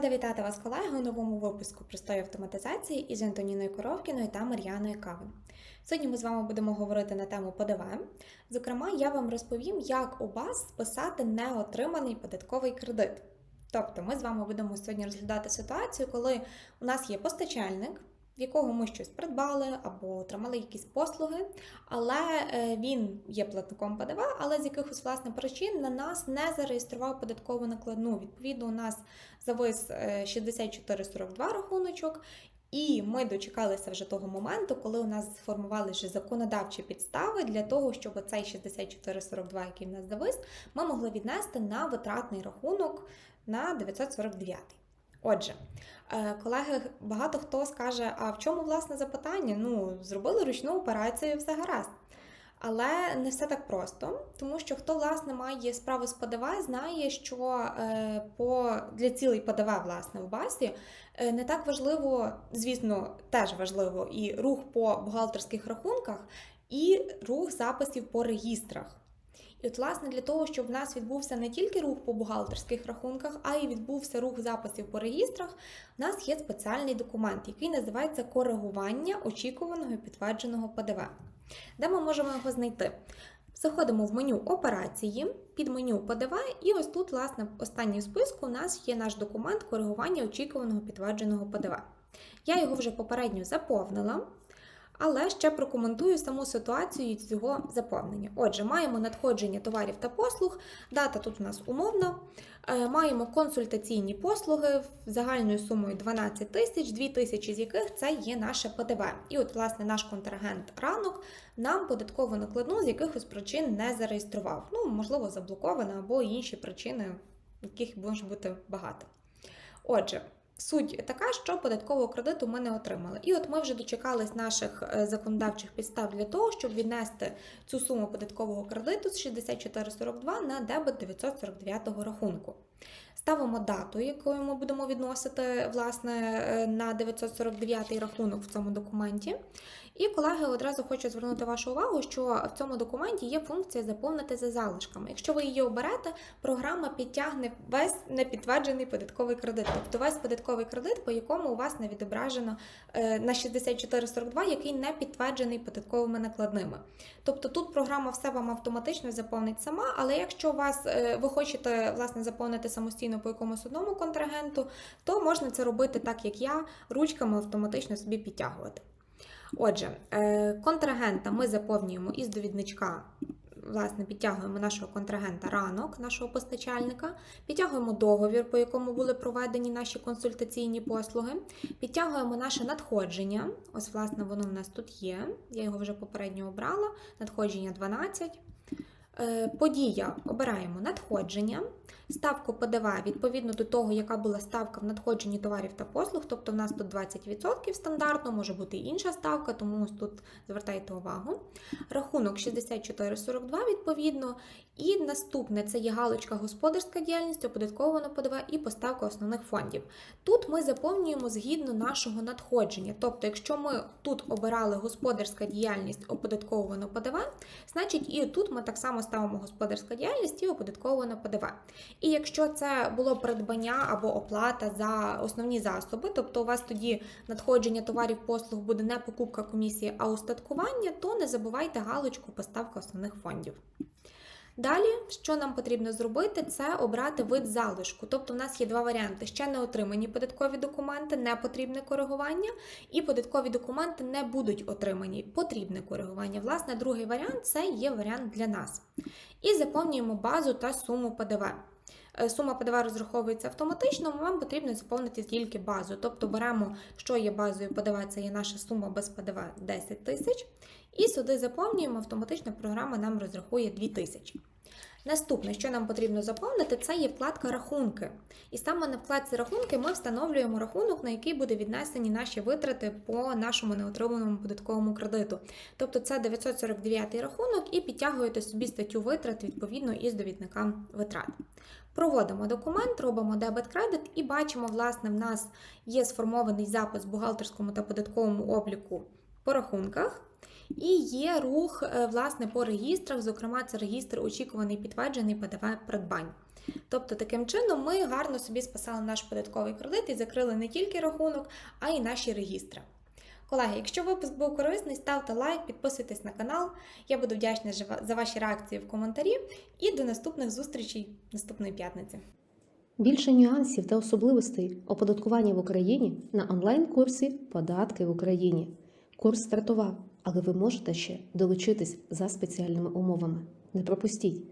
Рада вітати вас, колеги, у новому випуску простої автоматизації із Антоніною Коровкіною та Мар'яною Кавин. Сьогодні ми з вами будемо говорити на тему ПДВ. Зокрема, я вам розповім, як у вас списати неотриманий податковий кредит. Тобто, ми з вами будемо сьогодні розглядати ситуацію, коли у нас є постачальник, в якого ми щось придбали або отримали якісь послуги, але е, він є платником ПДВ, але з якихось власне причин на нас не зареєстрував податкову накладну. Відповідно, у нас завис е, 6442 рахуночок. І ми дочекалися вже того моменту, коли у нас сформували вже законодавчі підстави для того, щоб цей 6442, який в нас завис, ми могли віднести на витратний рахунок на 949. Отже, е, колеги, багато хто скаже: а в чому власне запитання? Ну, зробили ручну операцію, все гаразд. Але не все так просто, тому що хто власне має справу з ПДВ, знає, що е, по для цілей ПДВ власне в базі е, не так важливо, звісно, теж важливо і рух по бухгалтерських рахунках, і рух записів по регістрах. І от, власне, для того, щоб в нас відбувся не тільки рух по бухгалтерських рахунках, а й відбувся рух записів по регістрах, у нас є спеціальний документ, який називається коригування очікуваного і підтвердженого ПДВ. Де ми можемо його знайти? Заходимо в меню операції, під меню ПДВ, і ось тут, власне, в останній списку у нас є наш документ коригування очікуваного підтвердженого ПДВ. Я його вже попередньо заповнила. Але ще прокоментую саму ситуацію цього заповнення. Отже, маємо надходження товарів та послуг, дата тут у нас умовна. Е, Маємо консультаційні послуги загальною сумою 12 тисяч, 2 тисячі з яких це є наше ПДВ. І от, власне, наш контрагент ранок нам податкову накладну з якихось причин не зареєстрував. Ну, можливо, заблокована або інші причини, яких може бути багато. Отже. Суть така, що податкового кредиту ми не отримали. І от ми вже дочекались наших е, законодавчих підстав для того, щоб віднести цю суму податкового кредиту з 6442 на дебет 949 рахунку. Ставимо дату, якою ми будемо відносити власне е, на 949 рахунок в цьому документі. І, колеги, одразу хочу звернути вашу увагу, що в цьому документі є функція заповнити за залишками. Якщо ви її оберете, програма підтягне весь непідтверджений податковий кредит, тобто весь податковий кредит, по якому у вас не відображено е, на 6442, який не підтверджений податковими накладними. Тобто тут програма все вам автоматично заповнить сама, але якщо вас е, ви хочете власне заповнити самостійно по якомусь одному контрагенту, то можна це робити так, як я, ручками автоматично собі підтягувати. Отже, е, контрагента ми заповнюємо із довідничка. Власне, підтягуємо нашого контрагента ранок, нашого постачальника, підтягуємо договір, по якому були проведені наші консультаційні послуги, підтягуємо наше надходження. Ось, власне, воно в нас тут є. Я його вже попередньо обрала. Надходження 12. Е, Подія обираємо надходження, ставку ПДВ відповідно до того, яка була ставка в надходженні товарів та послуг, тобто в нас тут 20% стандартно, може бути інша ставка, тому ось тут звертайте увагу. Рахунок 6442 відповідно. І наступне це є галочка господарська діяльність, оподатковано ПДВ і поставка основних фондів. Тут ми заповнюємо згідно нашого надходження. Тобто, якщо ми тут обирали господарська діяльність оподатковано ПДВ, значить і тут ми так само ставимо господарська діяльність і оподатковано ПДВ. І якщо це було придбання або оплата за основні засоби, тобто у вас тоді надходження товарів послуг буде не покупка комісії, а устаткування, то не забувайте галочку поставка основних фондів. Далі, що нам потрібно зробити, це обрати вид залишку. Тобто, в нас є два варіанти: ще не отримані податкові документи, не потрібне коригування, і податкові документи не будуть отримані. Потрібне коригування. Власне, другий варіант це є варіант для нас. І заповнюємо базу та суму ПДВ. Е, Сума ПДВ розраховується автоматично, вам потрібно заповнити тільки базу. Тобто беремо, що є базою ПДВ, це є наша сума без ПДВ 10 тисяч. І сюди заповнюємо, автоматично програма нам розрахує 2 тисячі. Наступне, що нам потрібно заповнити, це є вкладка рахунки. І саме на вкладці рахунки ми встановлюємо рахунок, на який буде віднесені наші витрати по нашому неотриманому податковому кредиту. Тобто це 949 рахунок і підтягуєте собі статтю витрат відповідно із довідника витрат. Проводимо документ, робимо дебет-кредит і бачимо, власне, в нас є сформований запис в бухгалтерському та податковому обліку по рахунках. І є рух е, власне по регістрах, зокрема, це регістр очікуваний підтверджений ПДВ придбань. Тобто, таким чином ми гарно собі списали наш податковий кредит і закрили не тільки рахунок, а й наші регістри. Колеги, якщо випуск був корисний, ставте лайк, підписуйтесь на канал. Я буду вдячна за ваші реакції в коментарі і до наступних зустрічей наступної п'ятниці. Більше нюансів та особливостей оподаткування в Україні на онлайн-курсі Податки в Україні. Курс стартував, але ви можете ще долучитись за спеціальними умовами. Не пропустіть!